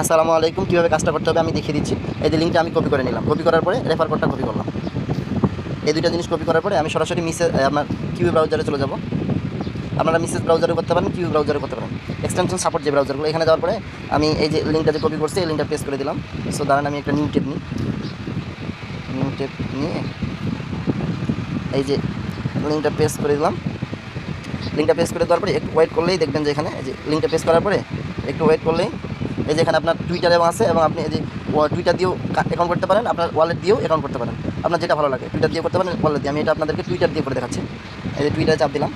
আসসালামু আলাইকুম, কীভাবে কাজটা করতে হবে আমি দেখিয়ে দিচ্ছি। এই যে লিঙ্কটা আমি কপি করে নিলাম। কপি করার পরে রেফার কোডটা কপি করলাম। এই দুইটা জিনিস কপি করার পরে আমি সরাসরি মিসে আপনার কিউ ব্রাউজারে চলে যাব। আপনারা মিসেস ব্রাউজারে করতে পারেন কিউ ব্রাউজারে করতে পারেন। এক্সটেনশন সাপোর্ট যে ব্রাউজারগুলো এখানে যাওয়ার পরে আমি এই যে লিঙ্কটা যে কপি করছি, এই লিঙ্কটা পেস্ট করে দিলাম। সো দাঁড়ান, আমি একটা নিউ টেপ নিই। নিউ টেপ নিয়ে এই যে লিঙ্কটা পেস্ট করে দিলাম। লিঙ্কটা পেস্ট করে দেওয়ার পরে একটু ওয়েট করলেই দেখবেন যে এখানে যে লিঙ্কটা পেস্ট করার পরে একটু ওয়েট করলেই এই যে এখানে আপনার টুইটার এবং আছে এবং আপনি এই যে টুইটার দিয়েও অ্যাকাউন্ট করতে পারেন, আপনার ওয়ালেট দিয়েও অ্যাকাউন্ট করতে পারেন। আপনার যেটা ভালো লাগে টুইটার দিয়ে করতে পারেন ওয়ালেট দিয়ে। আমি এটা আপনাদেরকে টুইটার দিয়ে করে দেখাচ্ছি। এই যে টুইটারে চাপ দিলাম।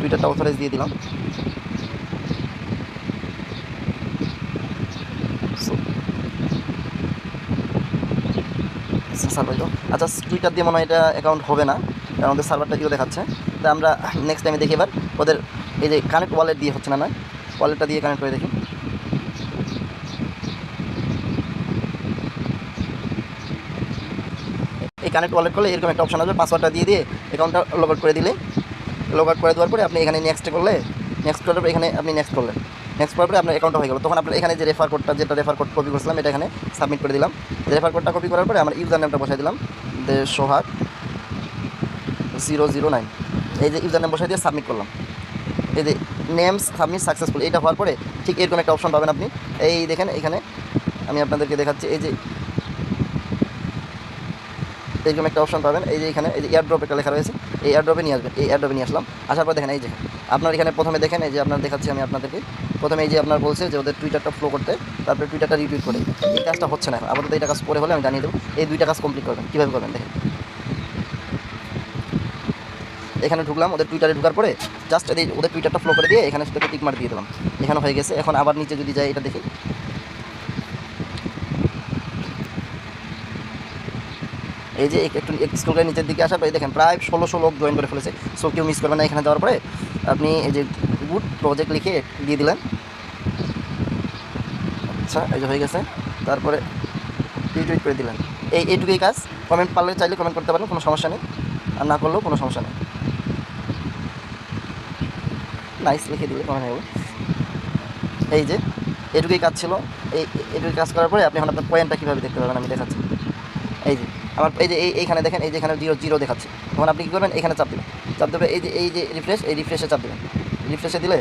টুইটারটা অথরাইজ দিয়ে দিলাম। আচ্ছা টুইটার দিয়ে মনে হয় এটা অ্যাকাউন্ট হবে না। আমাদের সার্ভারটা ইও দেখাচ্ছে। তা আমরা নেক্সট টাইমে দেখি এবার ওদের এই যে কানেক্ট ওয়ালেট দিয়ে হচ্ছে না না ওয়ালেটটা দিয়ে কানেক্ট করে দেখি। এই কানেক্ট ওয়ালেট করলে এরকম একটা অপশন আসবে পাসওয়ার্ডটা দিয়ে দিয়ে অ্যাকাউন্টটা লগ আউট করে দিলে। লগ আউট করে দেওয়ার পরে আপনি এখানে নেক্সট করলে নেক্সট করার পরে এখানে আপনি নেক্সট করলেন। নেক্সট করার পরে আপনার অ্যাকাউন্টটা হয়ে গেল। তখন আপনার এখানে যে রেফার কোডটা যেটা রেফার কোড কপি করছিলাম, এটা এখানে সাবমিট করে দিলাম। রেফার কোডটা কপি করার পরে আমার ইউজার নামটা বসাই দিলাম। সোহাগ। Zero zero nine. এই যে ইউজার নাম বসাই দিয়ে সাবমিট করলাম। এই যে নেমস সাবমিট সাকসেসফুল এইটা হওয়ার পরে ঠিক এরকম একটা অপশন পাবেন আপনি। এই দেখেন, এখানে আমি আপনাদেরকে দেখাচ্ছি, এই যে এরকম একটা অপশন পাবেন। এই যে এখানে, এই যে এয়ারড্রপ একটা লেখা রয়েছে, এই এয়ারড্রপে নিয়ে আসবেন, এই এয়ারড্রপে নিয়ে আসলাম। আসার পর দেখেন, এই যে আপনার এখানে প্রথমে দেখেন, এই যে আপনার দেখাচ্ছি আমি আপনাদেরকে। প্রথমে এই যে আপনার বলছে যে ওদের টুইটারটা ফ্লো করতে, তারপরে টুইটারটা রিটুইট করে। এই কাজটা হচ্ছে না আপাতত এইটা কাজ করে হলে আমি জানিয়ে দেবো। এই দুইটা কাজ কমপ্লিট করবেন। কীভাবে করবেন দেখেন। এখানে ঢুকলাম, ওদের টুইটারে ঢুকার পরে জাস্ট এই ওদের টুইটারটা ফ্লো করে দিয়ে এখানে শুধু টিক মার দিয়ে দিলাম। এখানে হয়ে গেছে, এখন আবার নিচে যদি যাই এটা দেখি। এই যে একটু স্কুল করে নিচের দিকে আসার পরে দেখেন, প্রায় ষোলোশো লোক জয়েন করে ফেলেছে। সো কেউ মিস করবেন না এখানে যাওয়ার পরে। আপনি এই যে গুড প্রজেক্ট লিখে দিয়ে দিলেন। আচ্ছা এই যে হয়ে গেছে। তারপরে রিটুইট করে দিলেন। এই এইটুকুই কাজ। কমেন্ট পারলে চাইলে কমেন্ট করতে পারেন, কোনো সমস্যা নেই। আর না করলেও কোনো সমস্যা নেই। নাইস লিখে দিলে কমেন্ট হবে এই যে, এটুকুই কাজ ছিল। এই, এটুকুই কাজ করার পরে আপনি এখন আপনার পয়েন্টটা কীভাবে দেখতে পাবেন আমি দেখাচ্ছি। এই যে, আমার, এই যে, এই, এইখানে দেখেন, এই যে এখানে জিরো জিরো দেখাচ্ছে। তখন আপনি কী করবেন? এখানে চাপ দেবেন। চাপ দেবে এই যে এই যে রিফ্রেশ এই রিফ্রেশে চাপ দেবেন। রিফ্রেশে দিলে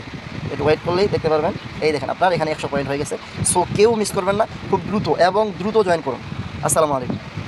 একটু ওয়েট করলেই দেখতে পারবেন। এই দেখেন আপনার, এখানে একশো পয়েন্ট হয়ে গেছে। সো কেউ মিস করবেন না। খুব দ্রুত এবং দ্রুত জয়েন করুন। আসসালামু আলাইকুম।